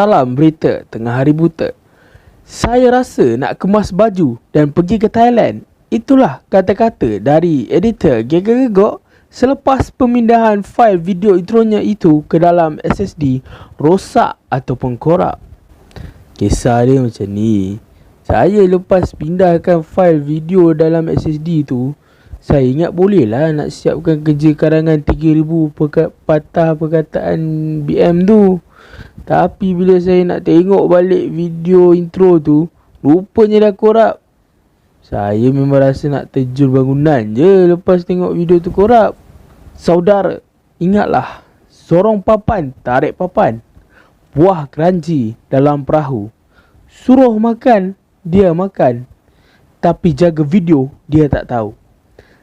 Salam berita tengah hari buta. Saya rasa nak kemas baju dan pergi ke Thailand. Itulah kata-kata dari editor Gegegegok selepas pemindahan fail video intronya itu ke dalam SSD rosak ataupun korup. Kisah dia macam ni. Saya lepas pindahkan fail video dalam SSD tu, saya ingat boleh lah nak siapkan kerja karangan 3000 perka- patah perkataan BM tu. Tapi bila saya nak tengok balik video intro tu, rupanya dah korup. Saya memang rasa nak terjun bangunan je lepas tengok video tu korup. Saudara, ingatlah, sorong papan tarik papan. Buah keranji dalam perahu. Suruh makan, dia makan. Tapi jaga video, dia tak tahu.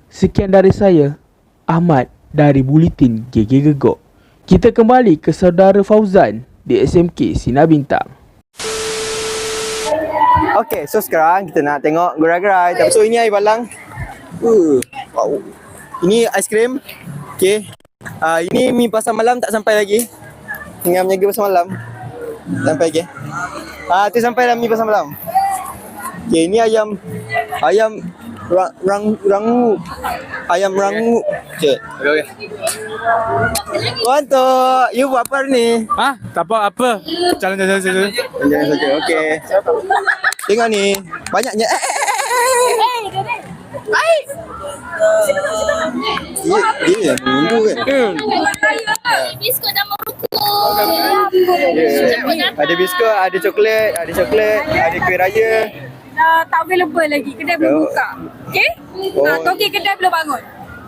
Sekian dari saya, Ahmad dari Buletin GG Gegok. Kita kembali ke saudara Fauzan di SMK Sinar Bintang. Okay, so sekarang kita nak tengok gerai-gerai. Tapi so ini air balang. Uh, wow. Ini aiskrim. Okay. Uh, ini mi pasar malam tak sampai lagi. Tinggal menjaga pasar malam. Sampai lagi. Ah, uh, tu sampai dah mi pasar malam. Okay, ini ayam ayam rang rang rangu. Ayam rangu. Okay. Okay, okay. Tuan tu, you buat apa ni? Ah, tak apa apa. Jalan jalan jalan. Jangan saja. Okey. Tengok ni. Banyaknya. Eh, eh, eh, eh. Dia, dia yang menunggu kan? Biskut dan merukuk. Yeah. Ada biskut, ada coklat, ada coklat, ada kuih raya. Uh, tak available lagi. Kedai belum buka. Okay? Oh. Ha, toki kedai belum bangun.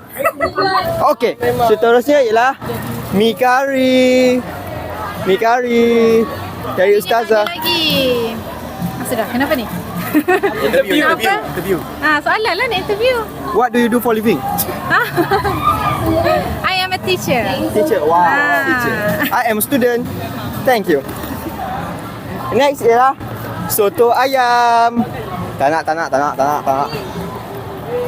Okey, seterusnya ialah mi kari. Mi kari dari ustazah. Lagi. Ah, sudah. Kenapa ni? Interview, interview, interview. Ah, soalan lah nak interview. What do you do for living? I am a teacher. Teacher. Wow, Ah. teacher. I am a student. Thank you. Next ialah soto ayam. Tak nak, tak nak, tak nak, tak nak, tak nak.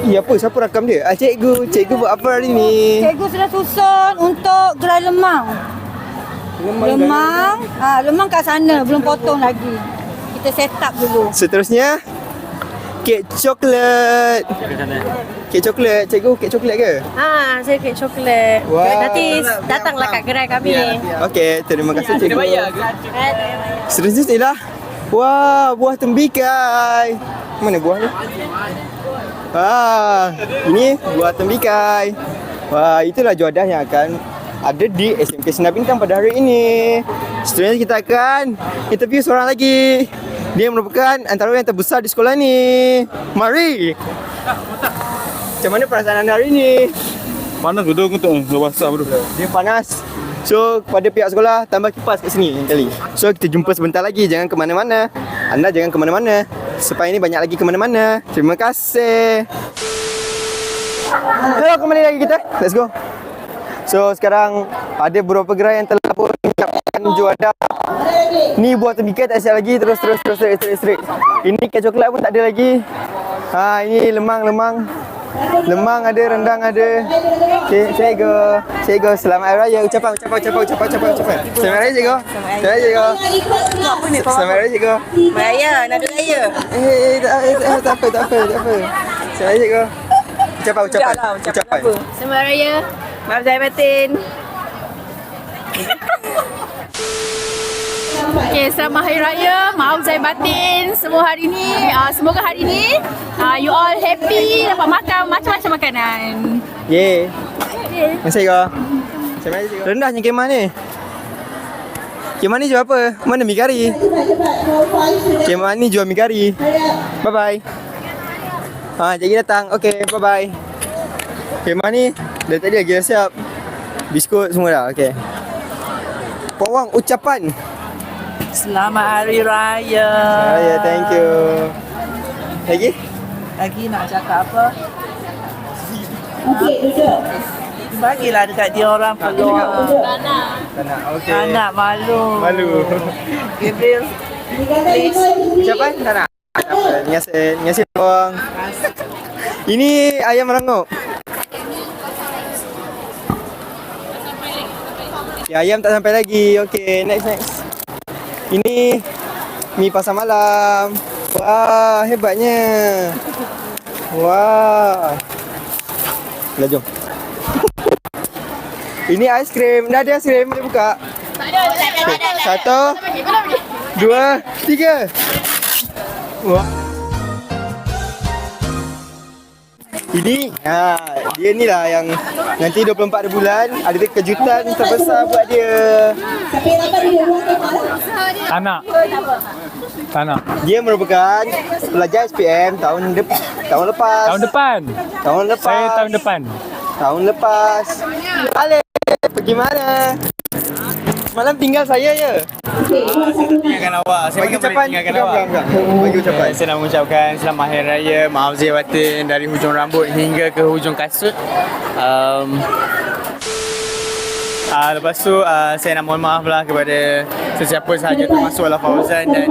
Eh, apa? Siapa rakam dia? Ah, cikgu. Cikgu buat apa hari ni? Cikgu sudah susun untuk gerai lemang. Lemang, ah lemang kat sana belum potong lagi. Kita set up dulu. Seterusnya, kek coklat. Kek coklat. Cikgu, kek coklat ke? Ah, saya kek coklat. Wah. Nanti datanglah kat gerai kami. Okey, terima kasih cikgu. Seterusnya ialah Wah, buah tembikai. Mana buah ni? Ah, ini buah tembikai. Wah, itulah juadah yang akan ada di SMK Sinar Bintang pada hari ini. Seterusnya kita akan interview seorang lagi. Dia merupakan antara yang terbesar di sekolah ni. Mari. Macam mana perasaan anda hari ini? Mana tu untuk lepas bro. Dia panas. So kepada pihak sekolah tambah kipas kat sini yang kali. So kita jumpa sebentar lagi jangan ke mana-mana. Anda jangan ke mana-mana. Supaya ini banyak lagi ke mana-mana. Terima kasih. Hello kembali lagi kita. Let's go. So sekarang ada beberapa gerai yang telah pun menyiapkan juadah. Ni buah tembikai tak siap lagi terus terus terus straight straight. Ini kek coklat pun tak ada lagi. Ha ini lemang lemang. Ada, rendang ada. Cik, cikgu. Cikgu, selamat hari raya. Ucapan, ucapan, ucapan, ucapan, ucapan, ucapan. Selamat hari raya, cikgu. Selamat hari raya, cikgu. Apa ni Selamat hari raya, cikgu. Raya, nada raya. Eh, eh, tak, eh, tak, tak apa, tak apa, tak apa. Selamat hari raya, cikgu. Ucapan, ucapan. Ucaplah, ucapan Ucapan. apa? Selamat Raya. Maaf saya batin. Okay, selamat Hari Raya. Maaf saya batin semua hari ni. Uh, semoga hari ni uh, you all happy dapat makan macam-macam makanan. Yeay. Raya, cikgu. Rendahnya kemah ni. Kemah ni jual apa? Mana mi kari? Kemah ni jual mi kari. Bye-bye. Ha, cikgu datang. Okey, bye-bye. Kemah ni dah tadi lagi dah siap. Biskut semua dah. Okey. Puan Wang, ucapan. Selamat Hari Raya. Raya, thank you. Lagi? Lagi nak cakap apa? Okey, duduk. Bagilah dekat dia orang peluang. Tak nak. Okey. Tak nak malu. Malu. Gabriel. Please. Ucapan? Tak nak. Tak. Terima kasih. Terima kasih. Ini ayam meranguk. Okay, ayam tak sampai lagi. Okay, next next. Ini mi pasar malam. Wah, hebatnya. Wah. Dah jom. Ini aiskrim. Dah ada aiskrim. Boleh buka. Tak ada, tak ada, tak ada. Satu, dua, tiga. Wah. Ini, ha, dia ni lah yang nanti 24 bulan ada kejutan terbesar buat dia. Tak nak. Tak nak. Dia merupakan pelajar SPM tahun dep- tahun lepas. Tahun depan. Tahun lepas. Saya tahun depan. Tahun lepas. Ale, pergi mana? Malam tinggal saya je. tinggalkan awak. Saya Bagi ucapan. tinggalkan awak. Bagi ucapan. Saya nak mengucapkan selamat Hari Raya, maaf zahir batin dari hujung rambut hingga ke hujung kasut. Um, uh, lepas tu uh, saya nak mohon maaf lah kepada sesiapa sahaja termasuk Allah Fauzan dan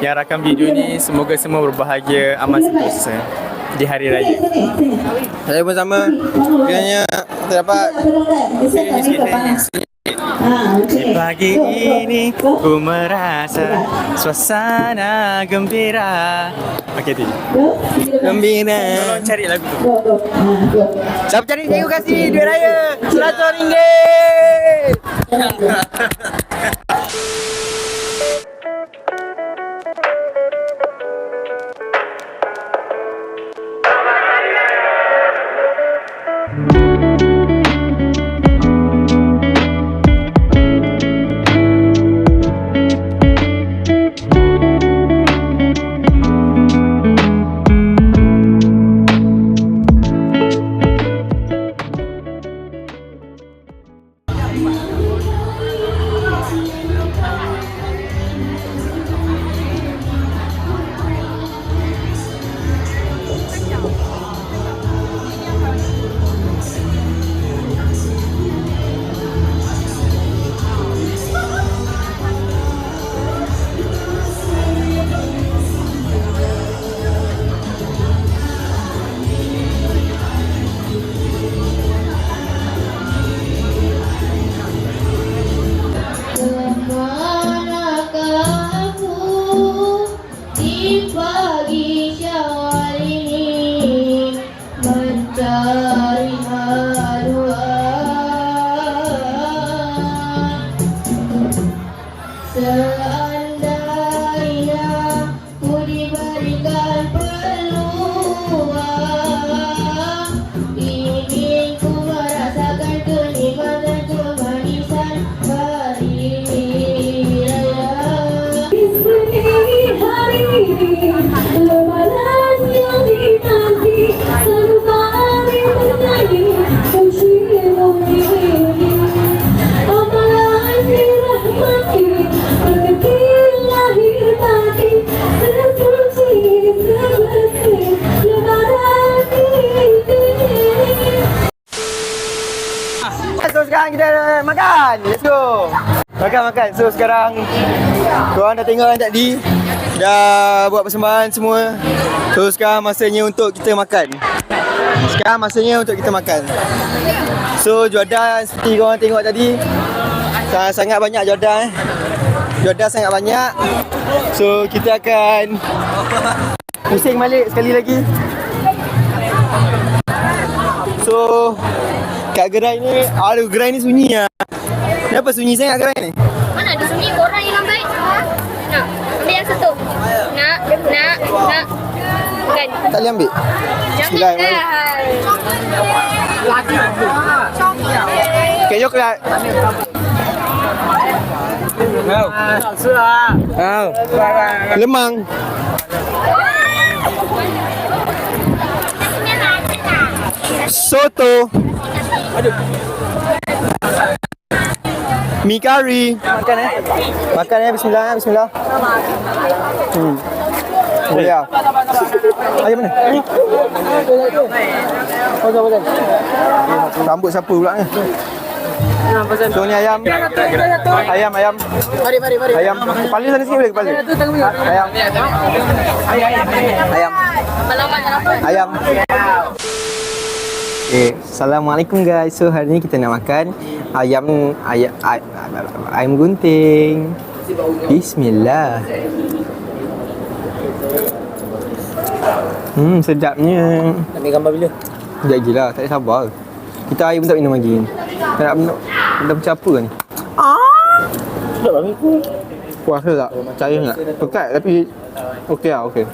yang rakam video ni semoga semua berbahagia amat sentosa di Hari Raya. Saya pun sama. Kiranya kita dapat Sini sikit, sini sikit. Di Pagi ini ku merasa suasana gembira. Okey, tu. Gembira. Tolong cari lagu tu. Siapa cari saya kasih duit raya? RM100. There makan. Let's go. Makan makan. So sekarang korang dah tengok kan tadi dah buat persembahan semua. So sekarang masanya untuk kita makan. Sekarang masanya untuk kita makan. So jodoh seperti korang tengok tadi sangat, sangat banyak jodoh eh. Jodoh sangat banyak. So kita akan pusing balik sekali lagi. So kat gerai ni, aduh gerai ni sunyi lah. Kenapa sunyi sangat gerai ni? Mana ada sunyi korang yang lambat? Nak, ambil yang satu. Nak, nak, nak. Kan? Tak boleh ambil? Jangan Bismillahirrahmanirrahim. Kek coklat. Lemang. Soto. Mi kari. Makan eh. Makan eh. Bismillah. eh. Bismillah. Hmm. Ya. Ayam mana? Pasal pasal. Rambut siapa pula ni? So ni ayam. Ayam ayam. Mari mari mari. Ayam. Kepala sana sikit boleh kepala. Ayam. Ayam. Ayam. Eh, Assalamualaikum guys. So hari ni kita nak makan ayam ayam ayam, gunting. Bismillah. Hmm, sedapnya. Ambil gambar bila? Sekejap lagi lah, tak ada sabar. Kita air pun tak minum lagi. Tak nak minum. Dah macam apa ni? Sedap lah aku. Puasa tak? Percaya tak? Pekat tapi okey lah, okey.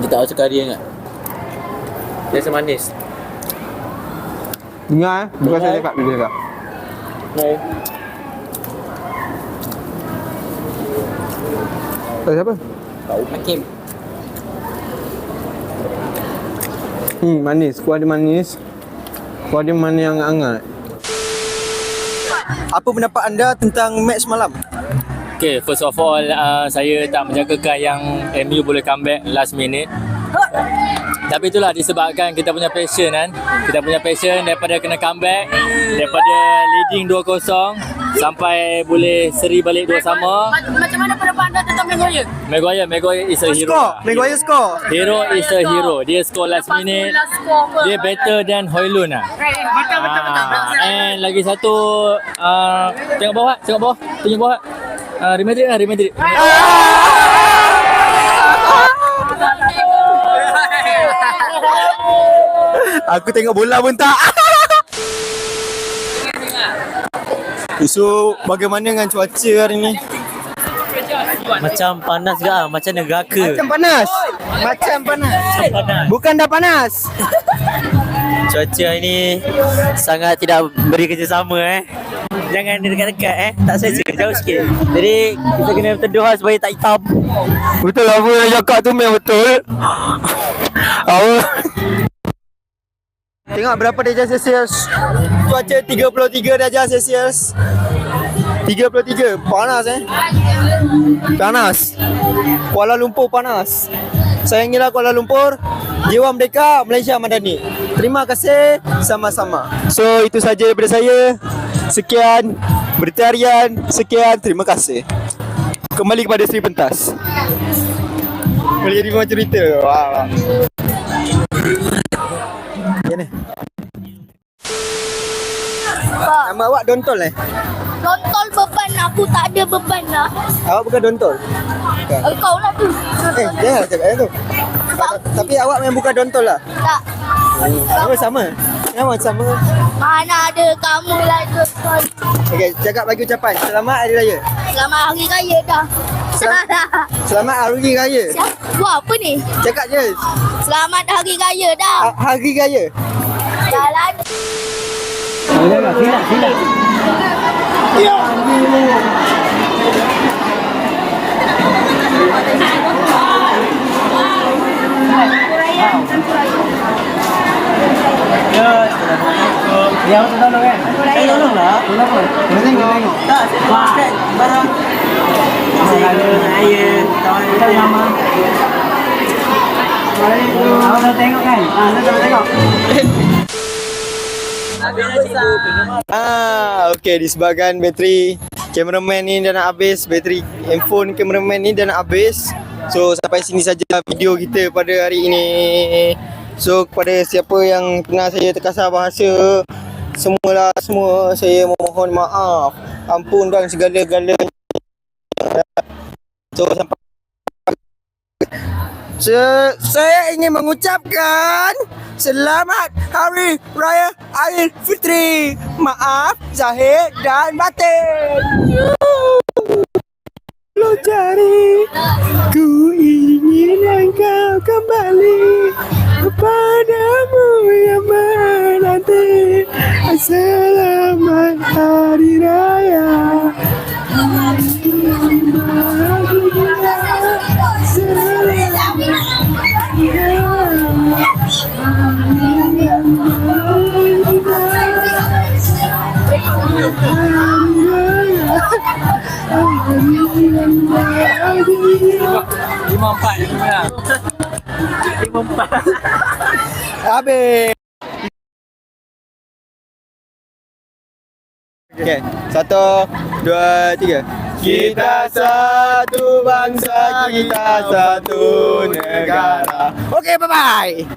Dia tak rasa kari sangat. Dia rasa manis. Dengar eh, bukan saya cakap, dia cakap. Baik. Tak siapa? Hakim. Hmm, manis. Kuah dia manis. Kuah dia manis yang hangat. Apa pendapat anda tentang match malam? Okay, first of all, uh, saya tak menjagakan yang MU boleh comeback last minute. Tapi itulah disebabkan kita punya passion kan. Kita punya passion daripada kena comeback, daripada leading 2-0 sampai boleh seri balik dua sama. Macam mana pendapat anda tentang Maguire? Maguire, Maguire is a hero. Skor. lah. Maguire skor. Hero is a hero. Dia score last minute. Dia better than Hoylun lah. Betul, betul, betul. Ah, and lagi satu uh, tengok bawah, tengok bawah, tunjuk bawah. Uh, Real Madrid lah, Real Madrid. Aku tengok bola pun tak. So, bagaimana dengan cuaca hari ni? Macam panas ke ah? Macam neraka. Macam panas. Macam panas. panas. Bukan dah panas. Cuaca hari ni sangat tidak beri kerjasama eh. Jangan dia dekat-dekat eh. Tak selesa, jauh sikit. Jadi kita kena berteduh lah supaya tak hitam. Betul lah apa yang cakap tu memang betul. Apa? Tengok berapa darjah Celsius. Cuaca 33 darjah Celsius. 33. Panas eh. Panas. Kuala Lumpur panas. Sayangilah Kuala Lumpur. Jiwa Merdeka Malaysia Madani. Terima kasih sama-sama. So itu saja daripada saya. Sekian berita harian. Sekian terima kasih. Kembali kepada Sri Pentas. Boleh jadi macam cerita. Wah. Ya ni. Nama awak Dontol eh? Tontol beban aku tak ada beban lah. Awak bukan Dontol? Kau lah tu. Eh, jangan cakap yang tu. Ta- Tapi awak memang bukan Dontol lah? Tak. Nama sama? Nama sama? Mana ada kamu lah tontol. Okey, cakap bagi ucapan. Selamat Hari Raya. Selamat hari raya dah. Selamat. Selamat Hari Raya. Buat apa ni? Cakap je. Selamat hari raya dah. Ha- Hari Raya. Jalan. Yang tu tolong kan? Saya tolong lah. Tolong apa? Tolong tengok. tengok. Tak, saya subscribe barang. Saya raya. Kita nama. Awak dah tengok kan? Ah, dah tengok. Ah, okey disebabkan bateri cameraman ni dah nak habis, bateri handphone cameraman ni dah nak habis. So sampai sini saja video kita pada hari ini. So kepada siapa yang pernah saya terkasar bahasa semualah semua saya memohon maaf. Ampun dan segala-galanya. So sampai Se- saya ingin mengucapkan Selamat Hari Raya Aidilfitri. Maaf zahir dan batin. Lo cari Ku ingin engkau kembali Kepadamu yang menanti Selamat Hari Raya Lima empat yang menang. Habis Okay, satu, dua, tiga. Kita satu bangsa, kita satu negara. Okay, bye-bye.